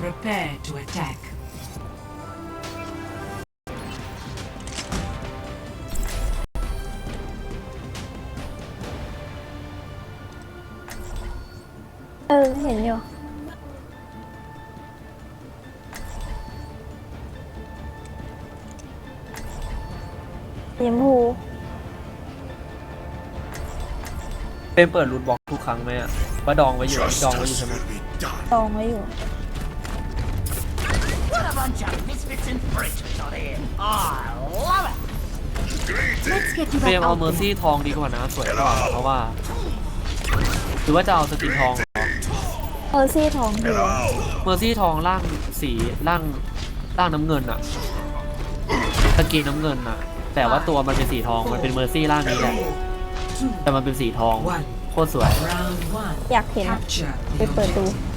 Prepare to attack. เออ เห็นอยู่ สีชมพูเป็นเปิดรูทบล็อกทุกครั้งไหมอะว่าดองไว้อยู่ดองไว้อยู่ใช่ไหมตองไว้อยู่ What a bunch of misfits and freaks are here. I love it. Let's get you เฟร back มเอา out เมอร์ซี่ทองดีกว่านะสวยกว่าเพราะว่า หรือว่าจะเอาสกินทองเหรอเออซี่ทองอยู่เมอร์ซี่ทองล่างสีล่างล่างน้ำเงินอะสกินน้ำเงินอะแต่ว่าตัวมันเป็นสีทองมันเป็นเมอร์ซี่ล่างนี้แหละ Two. แต่มันเป็นสีทอง One. โคตรสวย Round one. อยากเห็นอะ Capture ไป the เปิดดู objective.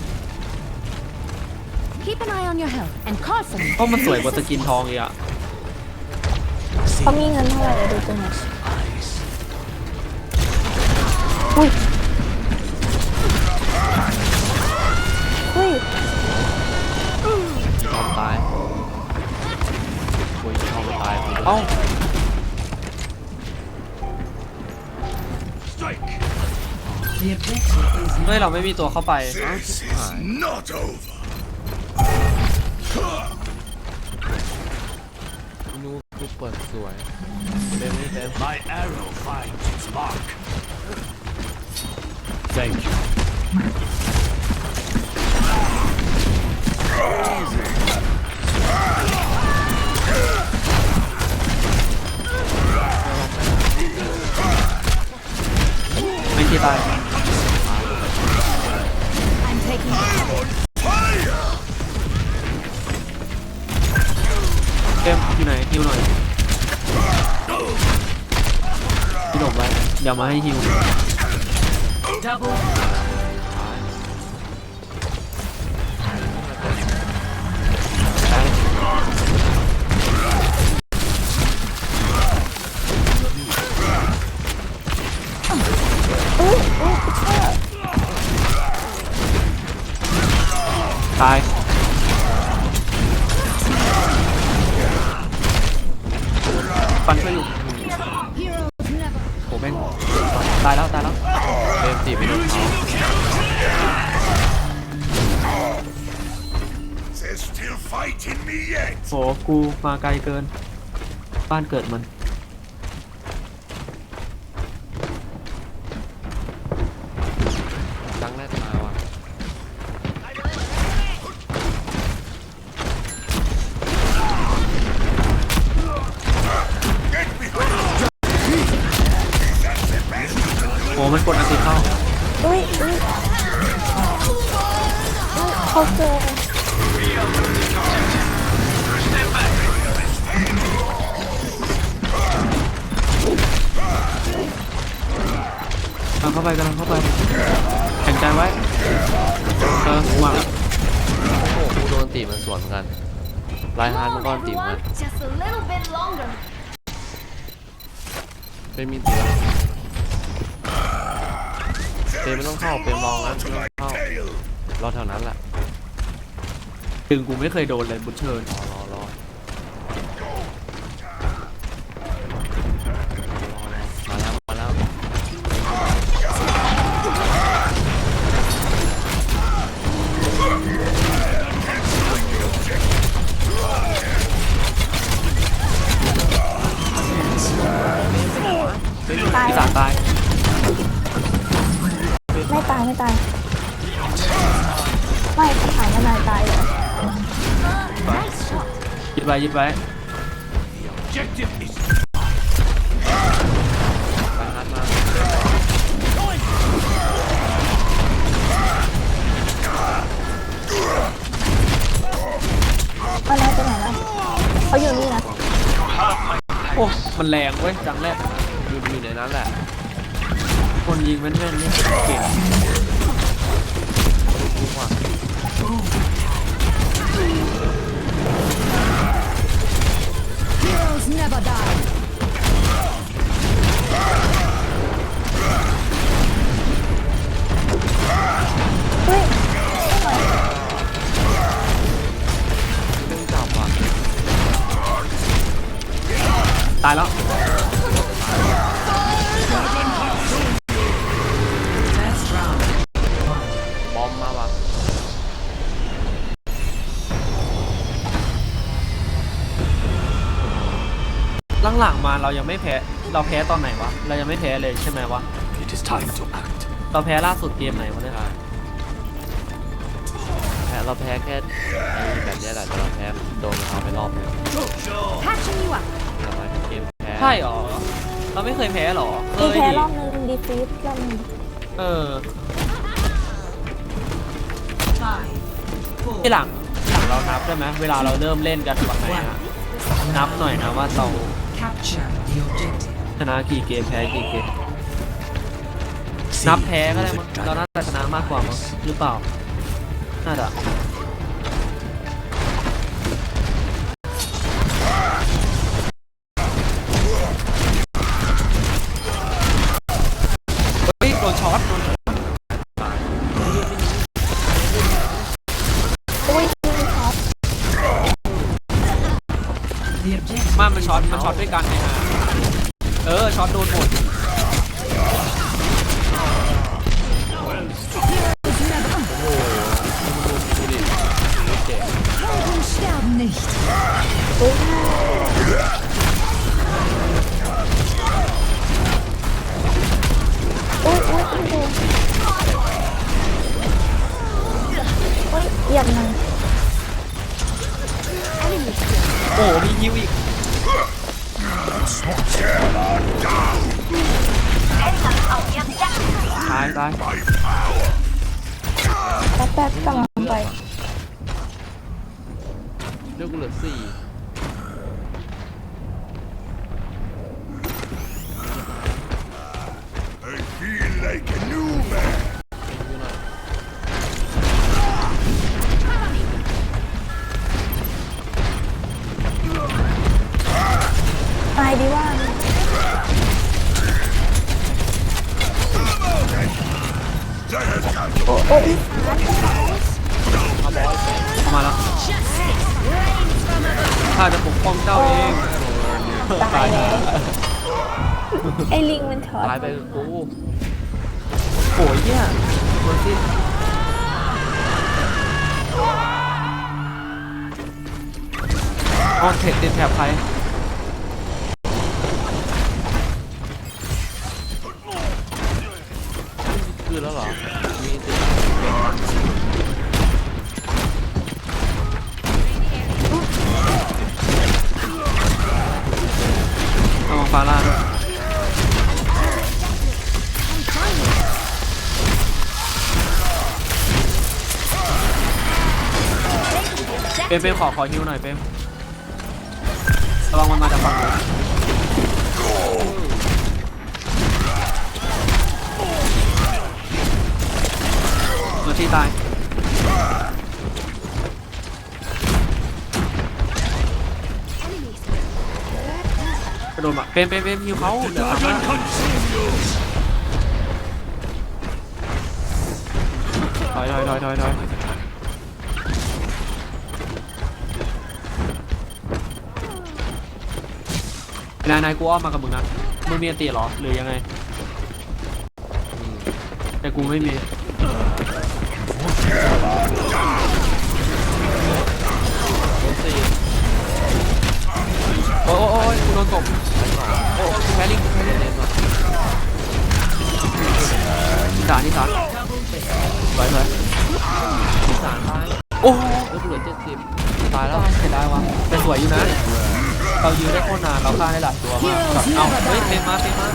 Keep an eye on your health and Carson. เพราะมันสวยกว่าสกินทองอีกอะเขามีเงินเท่าไหร่เดี๋ยวดูตัวหน่อยอุ้ยอุ้ยทองตายโอ้ยทองตายเอ้า The objective is เฮ้ยเราไม่มีตัวเข้าไป This is not over. ปิดสวยเต็มไม่เต็ม My arrow finds its mark. Thank you. มาไกลเกิน บ้านเกิดมัน มันสวนเหมือนกันลายฮาร์ดมันก็ตีเหมือนกัน just a little bit longer. เป็นมีตีแล้วเปรมไม่ต้องเข้าเปรมลองนะไม่ต้องเข้า Tail. รอแถวนั้นแหละดึงกูไม่เคยโดนเลยบุญเชิญรอรอรอ ตาย พี่สามตายไม่ตายไม่ตาย ไม่ถามว่านายตายเหรอยึดไว้ยึดไว้ Objective is ลายฮาร์ดมามันนายไปไหนแล้วเขาอยู่นี่นะโอ้ มันแรงเว้ยจังแรกอยู่อยู่ในั้นแหละ คนยิงแม่นๆนี่เก่ง หลังๆมาเรายังไม่แพ้ เราแพ้ตอนไหนวะ เรายังไม่แพ้เลยใช่ไหมวะ It is time to act. เราแพ้ล่าสุดเกมไหนวะเนี่ยใช่แพ้เราแพ้แค่ไอ้แบบเนี้ยแหละแต่เราแพ้โดนเขาไปรอบนึง Patching you up. เรามาเกมแพ้ใช่หรอ เราไม่เคยแพ้หรอ เคมียแพ้ดิรอบนึงดีฟีดรอบนึงเออ Five. Four. ที่หลังหลังเรานับใช่ไหมเวลาเราเริ่มเล่นกันฝั่งไหนอะนับหน่อยนะว่าเรา Capture the objective. ชนะกี่เกมแพ้กี่เกม นับแพ้ก็ได้มั้งเราน่าจะชนะมากกว่ามั้งหรือเปล่า น่าจะ เฮ้ย โดนช็อตโดน มามันช็อตมันช็อตด้วยกันไงฮะเออช็อตโดนหมดดูดิเจ๋ง ออนเทคติดแถบใคร เปมขอขอฮิวหน่อยเปมระวังมันมาจากฝั่งนู้นเมอร์ที่ตายกระโดดมาเปมเปมเปมฮิวเขาเดี๋ยวมาถอยถอยถอยถอยถอย นายนายกูอ้อมมากับมึงนะมึงมีอันตีเหรอหรือยังไง แต่กูไม่มีโดนสี่โอ้โอ้โอ้ยกูโดนตบโอ้โอ้กูแพ้ลิงกูแพ้ลิงเล่นว่ะนิสานนิสานสวยสวยที่สามตายโอ้โหเลือกกูเหลือเจ็ดสิบตายแล้วเสียดายว่ะแต่สวยอยู่นะ เรายืนได้โคตรนานเราฆ่าได้หลายตัวมากแบบเอ้าเฮ้ยเต็มมาเต็มมา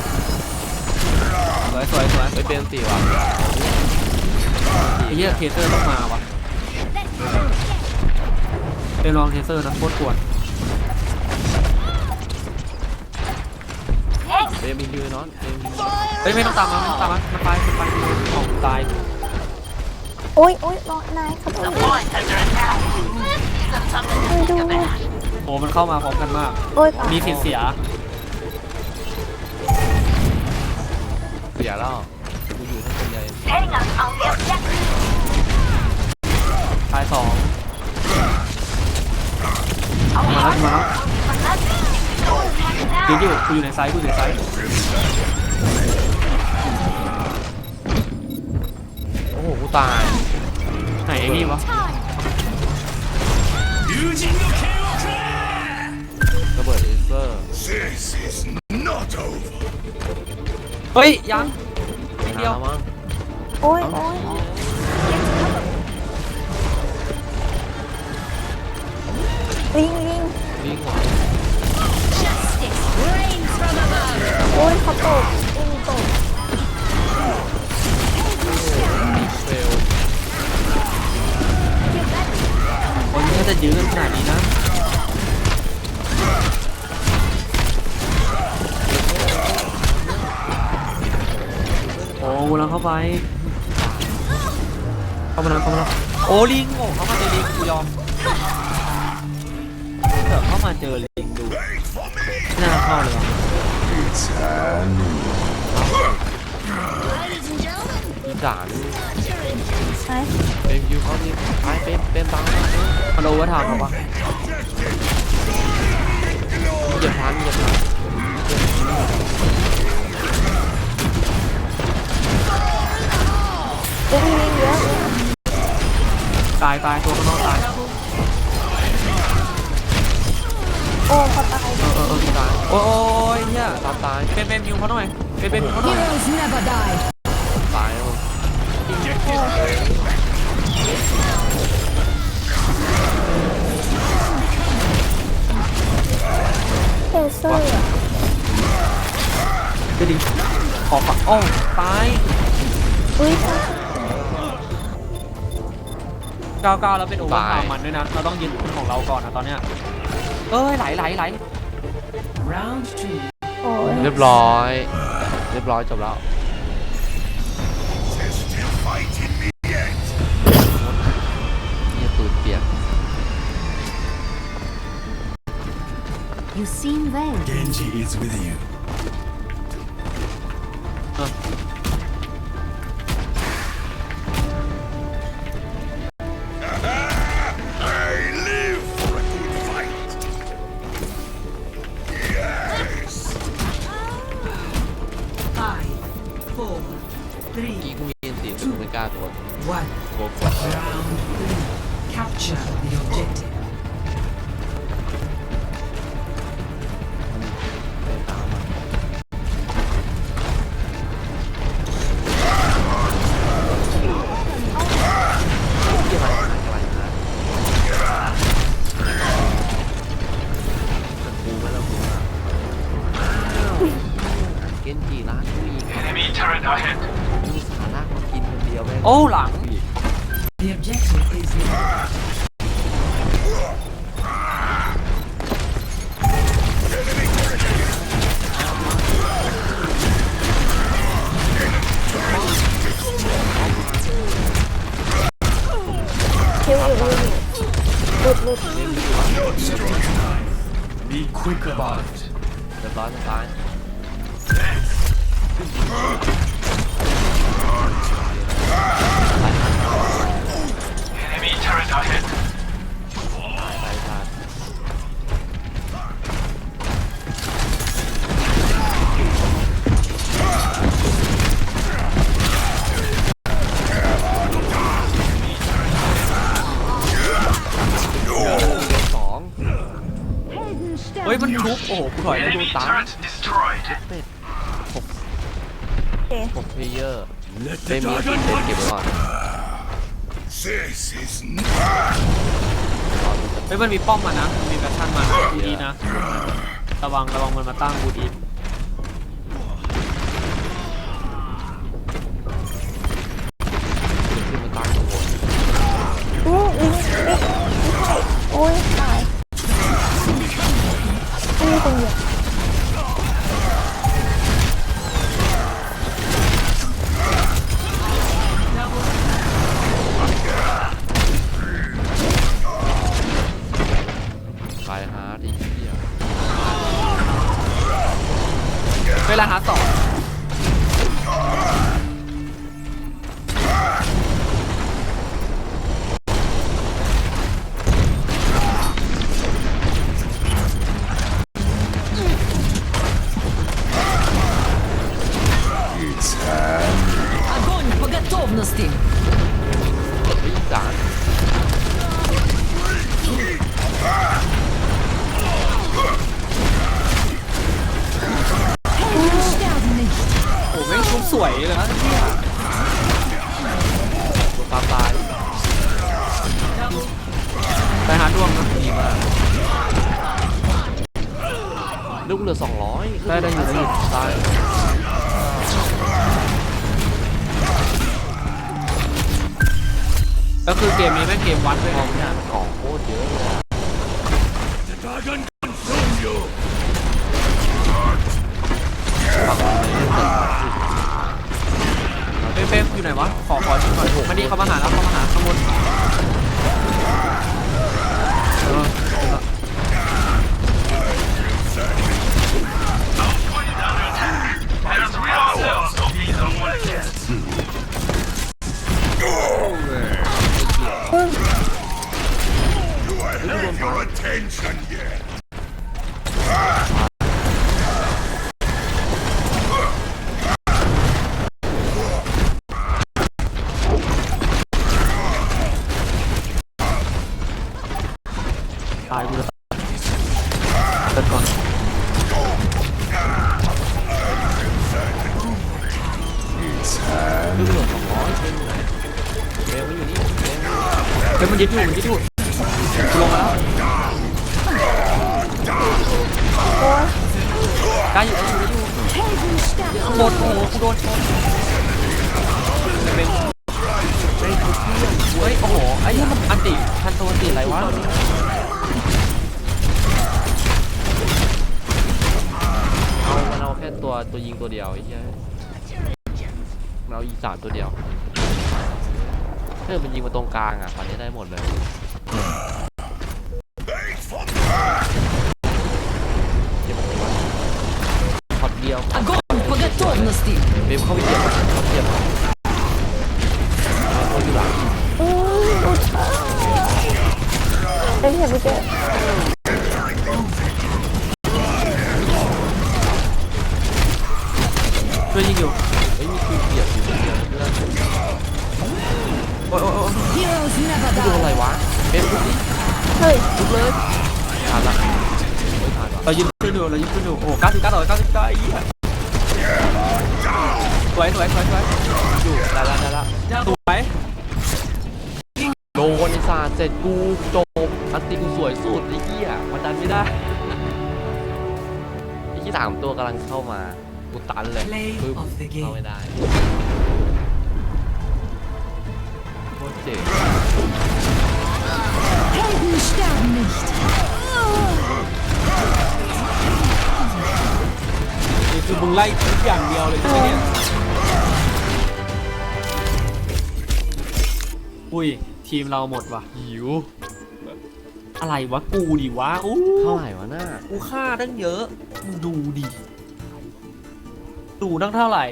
สวยสวยสวยไปเป็นสี่ว่ะไอ้เหี้ยเทเซอร์ต้องมาว่ะเป็นลองเทเซอร์นะโคตรกวนเป็นมีฮิวน้อนเป็นมีเฮ้ยไม่ต้องตามมาไม่ต้องตามมามันตายมันตายของตายโอ้ยโอ้ยน้องนายเขาต้องไม่ดู โอ้มันเข้ามาพร้อมกันมาก โอ้ยมีสิทธิ์เสีย เสียแล้วกูอยู่ทั้งคนใหญ่ตายสองมาแล้วมาแล้วยืนอยู่กูอยู่ในไซส์กูอยู่ในไซส์โอ้โหกูตายไหนไอ้นี่วะระ This is not over. เฮ้ย ยังนิดเดียวน้ำมั้งโอ้ยโอ้ยโอ้ยลิงลิงวิ่งหัวโอ้ยเขาตกลิงตก เข้าไปเข้ามาแล้วเข้ามาแล้วโอ้ลิงโอ้เข้ามาเจอลิงกูยอมเถอะเข้ามาเจอลิงดูไม่น่าเข้าเลยวะอีสานไหนเป็นยูเขาดิไปเป็นเป็นบังมาเป็นมันโอเวอร์ไทม์เหรอวะ ตายตายตัวข้างนอกตายโอ้เขาตายเออเออเออตายโอ้ยเฮียตามตายเป็นเป็นมิวเขาหน่อยเป็นเป็นมิวเขาหน่อย Heroes never die. ตายแล้วเลเซอร์อะจะดิขอฝักโอ้ตายอุ้ย ก้าวก้าวแล้วเป็นโอเวอร์ไทม์มันด้วยนะ เราต้องยืนของเราก่อนนะตอนเนี้ย เอ้ยไหลไหลไหล Round two. โอ้ยเรียบร้อย เรียบร้อยจบแล้ว There's still fight in me yet. นี่ปืนเปลี่ยน You seem well. Genji is with you. เกนจีร้านกูอีก Enemy turret ahead. กูสาระมากินคนเดียวแม่งโอ้หลังอีก The objective is yours. คิวอยู่ลิงหลุดหลุด Be quick about it. เรียบร้อยสบาย Enemy turret ahead. ตายตายตายสองเฮ้ยมันทุบโอ้โหกูถอยได้ดู Enemy ตา Let เต็มมีติดเต็มเก็บไว้ก่อน This is not เฮ้ยมันมีป้อมมานะมันมีแฟชั่นมาบูดีนะ ระวังระวังมันมาตั้งบูดี 到了。 กเหลือสองร้อยได้ได้อยู่ได้อยู่ตายก็คือเกมนี้แม่งเกมวัดด้วยนะเนี่ยของโคตรเยอะเลยอะ The dragon consume you. เฟรมเฟรมอยู่ไหนวะ ขอขอชิมหน่อยมานี่เขามาหาแล้วเขามาหาข้างบน ลูกหลือสองร้อยเป็นไหนอยู่นี่เบลเฮ้ยมันยึดอยู่มันยึดอยู่กูลงมาแล้วกล้อยู่กล้อยู่กล้อยู่ข้างบนโอ้โหกูโดนชนเป็นเฮ้ยโอ้โหไอ้เนี่ยมันอันติทันตัวอันติอะไรวะเอามันเอาแค่ตัวตัวยิงตัวเดียวไอ้เหี้ย มันเอาอีสานตัวเดียวถ้ามันยิงมาตรงกลางอ่ะตอนนี้ได้หมดเลย Thanks for เจ็บหัวช็อตเดียว Огонь по готовности. เบลเข้าไปเจ็บเข้าไปเจ็บ วยสวยสวยสวยอยู่ได้ละได้ละสวยโดนไอ้สารเสร็จกูจบอันติกูสวยสุดไอ้เหี้ยมันดันไม่ได้ไอ้ที่สามตัวกำลังเข้ามากูตันเลย Play ปึ๊บ of the เข้า game. ไม่ได้โคตรเจ๋ง Helden sterben nicht. นี่คือมึงไล่ทุกอย่างเดียวเลยใช่ไหมเนี่ย อุ้ย ทีมเราหมดว่ะหิว อะไรวะกูดิวะอู้เท่าไหร่วะหน้ากูฆ่าตั้งเยอะมึงดูดิดูตั้งเท่าไหร่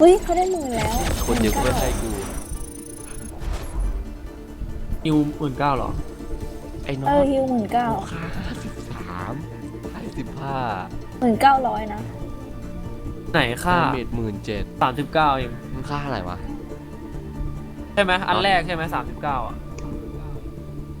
อุ้ยเขาได้หมื่นแล้วคนเดียวก็ไม่ใช่กูนิวหมื่นเก้าหรอ ไอ้น้อเองอฮิวหมื่นเก้าค่าสิบสามไอ้สิบห้าหมื่นเก้าร้อยนะ ไหนค่าเมดหมื่นเจ็ดสามสิบเก้าเองมึงค่าอะไรวะ ใช่ไหมอันแรกใช่ไหมสามสิบเก้าอะ